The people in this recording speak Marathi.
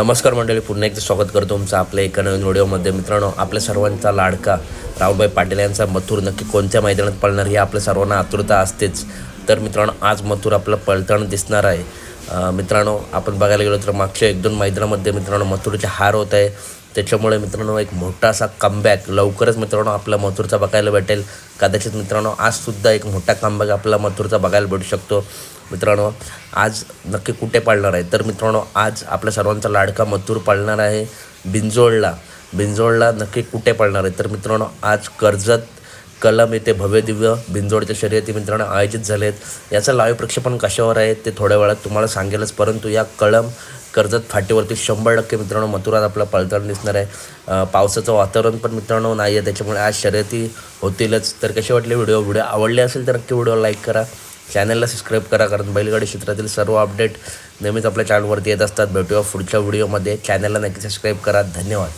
नमस्कार मंडळी पुन्हा एकदा स्वागत करतो तुमचं आपल्या एका नवीन व्हिडिओमध्ये. मित्रांनो आपल्या सर्वांचा लाडका राहुलभाई पाटील यांचा मथुर नक्की कोणत्या मैदानात पळणार ही आपल्या सर्वांना आतुरता असतेच. तर मित्रांनो आज मथुर आपलं पळताना दिसणार आहे. मित्रांनो आपण बघायला गेलो तर मागच्या एक दोन मैदानामध्ये मित्रांनो मथुरचे हार होत आहे. त्याच्यामुळे मित्रांनो एक मोठा असा कमबॅक लवकरच मित्रांनो आपला मथुरचा बघायला भेटेल. कदाचित मित्रांनो आजसुद्धा एक मोठा कमबॅक आपला मथुरचा बघायला भेटू शकतो. मित्रांनो आज नक्की कुठे पाळणार आहे? तर मित्रांनो आज आपल्या सर्वांचा लाडका मथुर पाळणार आहे बिंजोळला बिंजोळला नक्की कुठे पाळणार आहे? तर मित्रांनो आज कर्जत कलम येथे भव्य दिव्य बिंजोडच्या शर्यती मित्रांनो आयोजित झाले आहेत याचं लाईव्ह प्रक्षेपण कशावर आहे ते थोड्या वेळात तुम्हाला सांगेलच. परंतु या कलम कर्जत फाटीवरती शंभर टक्के मित्रांनो मथुरात आपला पळताना दिसणार आहे. पावसाचं वातावरण पण मित्रांनो नाही आहे त्याच्यामुळे आज शर्यती होतीलच. तर कसे वाटले व्हिडिओ? व्हिडिओ आवडले असेल तर नक्की व्हिडिओ लाईक करा. चॅनलला सबस्क्राईब करा कारण बैलगाडी क्षेत्रातील सर्व अपडेट नेहमीच आपल्या चॅनलवरती येत असतात. भेटूया पुढच्या व्हिडिओमध्ये. चॅनलला नक्की सबस्क्राईब करा. धन्यवाद.